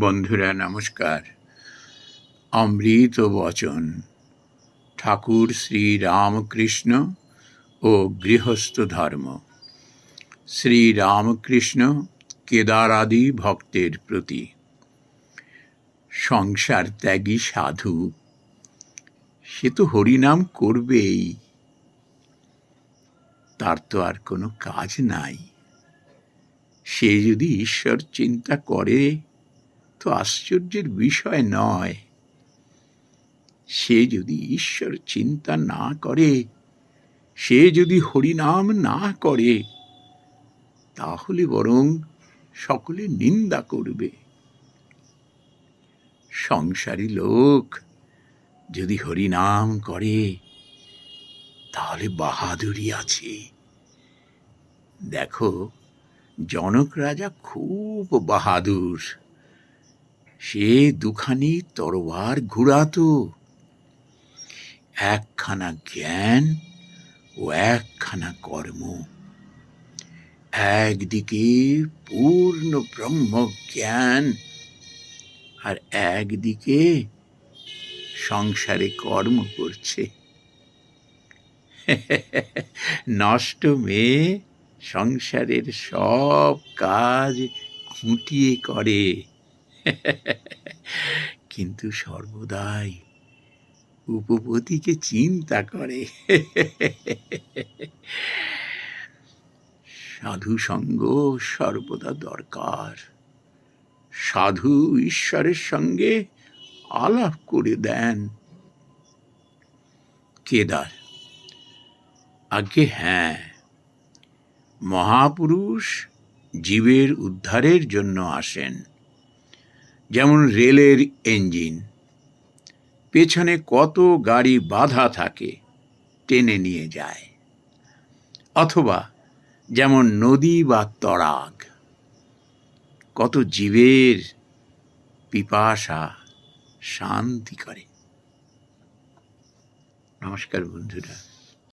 বন্ধুরা, নমস্কার। অমৃত বচন, ঠাকুর শ্রী রামকৃষ্ণ ও গৃহস্থ ধর্ম। শ্রী রামকৃষ্ণ কেদারাদি ভক্তের প্রতি। সংসার ত্যাগী সাধু, সে তো হরিনাম করবেই। তার তো আর কোনো কাজ নাই। সে যদি ঈশ্বর চিন্তা করে তো আশ্চর্যের বিষয় নয়। সে যদি ঈশ্বর চিন্তা না করে, সে যদি হরিনাম না করে, তাহলে বরং সকলে নিন্দা করবে। সংসারী লোক যদি হরিনাম করে, তাহলে বাহাদুরি আছে। দেখো, জনক রাজা খুব বাহাদুর। সে দুখানি তরোয়ার ঘুরাতো। একখানা জ্ঞান ও একখানা কর্ম। একদিকে পূর্ণ ব্রহ্ম জ্ঞান আর একদিকে সংসারে কর্ম করছে। নষ্ট মেয়ে সংসারের সব কাজ খুঁটিয়ে করে। কিন্তু সর্বদাই উপপতিকে চিন্তা করে। সাধু সঙ্গ সর্বদা দরকার। সাধু ঈশ্বরের সঙ্গে আলাপ করে দেন। কেদার আগে হ্যাঁ মহাপুরুষ জীবের উদ্ধারের জন্য আসেন। যেমন রেলের ইঞ্জিন। পেছনে কত গাড়ি বাধা থাকে, টেনে নিয়ে যায়। অথবা যেমন নদী বা তড়াগ কত জীবের পিপাসা শান্তি করে। নমস্কার বন্ধুরা।